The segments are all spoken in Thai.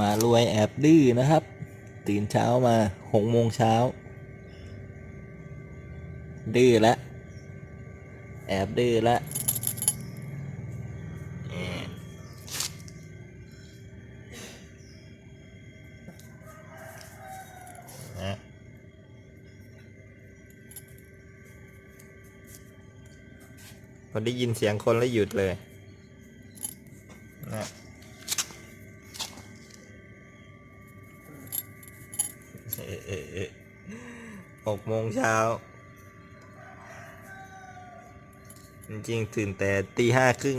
มารวยแอบดื้อนะครับ ตื่นเช้ามาหกโมงเช้า ดื้อแล้วแอบดื้อแล้วแอบนะพอได้ยินเสียงคนแล้วหยุดเลยนะ หกโมงเช้า จริงๆตื่นแต่ตีห้าครึ่ง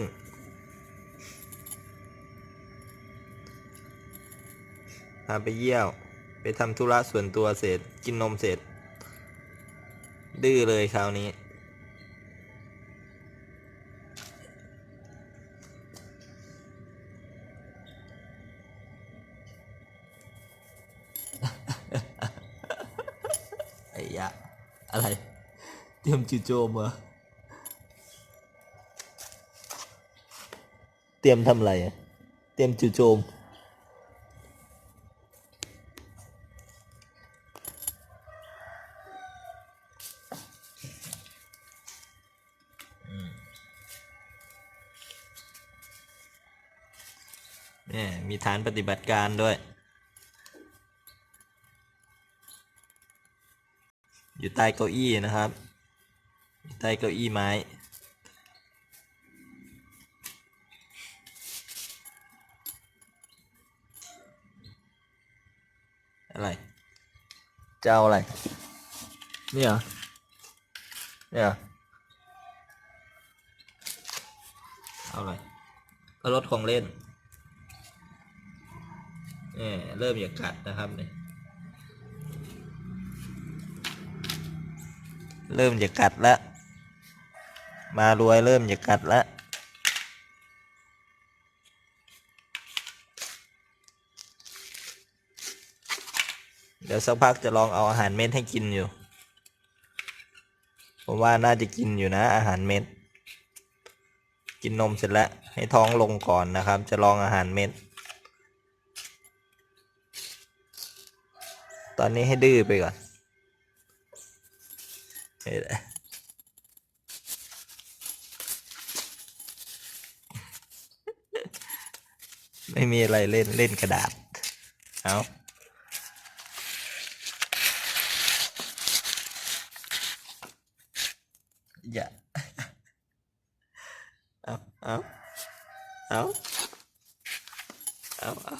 พาไปเยี่ยว ไปทำธุระส่วนตัวเสร็จ กินนมเสร็จ ดื้อเลยคราวนี้ อะอะไร เตรียมจู่โจมเหรอเตรียมทำอะไรอะเตรียมจู่โจมเนี่ยมีฐานปฏิบัติการด้วย อยู่ใต้เก้าอี้นะครับ อยู่ใต้เก้าอี้ไม้อะไร จะเอาอะไร เนี่ยเหรอเนี่ยเอาอะไรเอารถของเล่นเนี่ยเริ่มอยากกัดนะครับเนี่ย เริ่มจะกัดแล้วมารวยเริ่มจะกัดแล้วเดี๋ยวสักพักจะลองเอาอาหารเม็ดให้กินอยู่ ผมว่าน่าจะกินอยู่นะ อาหารเม็ด กินนมเสร็จแล้ว ให้ท้องลงก่อนนะครับ จะลองอาหารเม็ด ตอนนี้ให้ดื้อไปก่อน เห็นไมไม่มีอะไรเล่นเล่นกระดาษ เอาอย่าเอาเอาเอาเอาเอา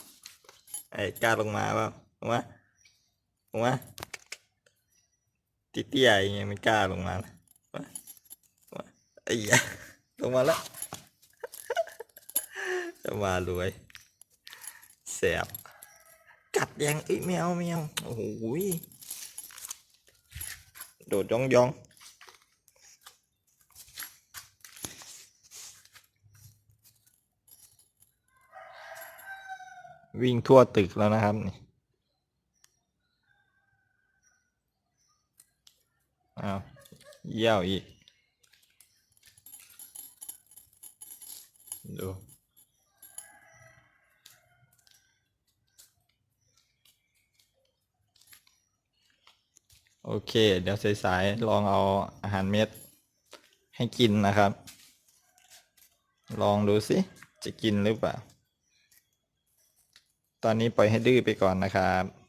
ไอ้กล้าลงมาเปล่าลงมาลงมา เตี้ยๆอย่างเงี้ยไม่กล้าลงมานะมามาไอ้ยะลงมาแล้ว จะมารวยแสบกัดยังเอ้ยแมวแมวโอ้โหยโดดย่องย่องวิ่งทั่วตึกแล้วนะครับนี่ อ้าวเยี่ยวอีก ดูโอเค เดี๋ยวสายๆลองเอาอาหารเม็ดให้กินนะครับ ลองดูสิ จะกินหรือเปล่า ตอนนี้ปล่อยให้ดื้อไปก่อนนะครับ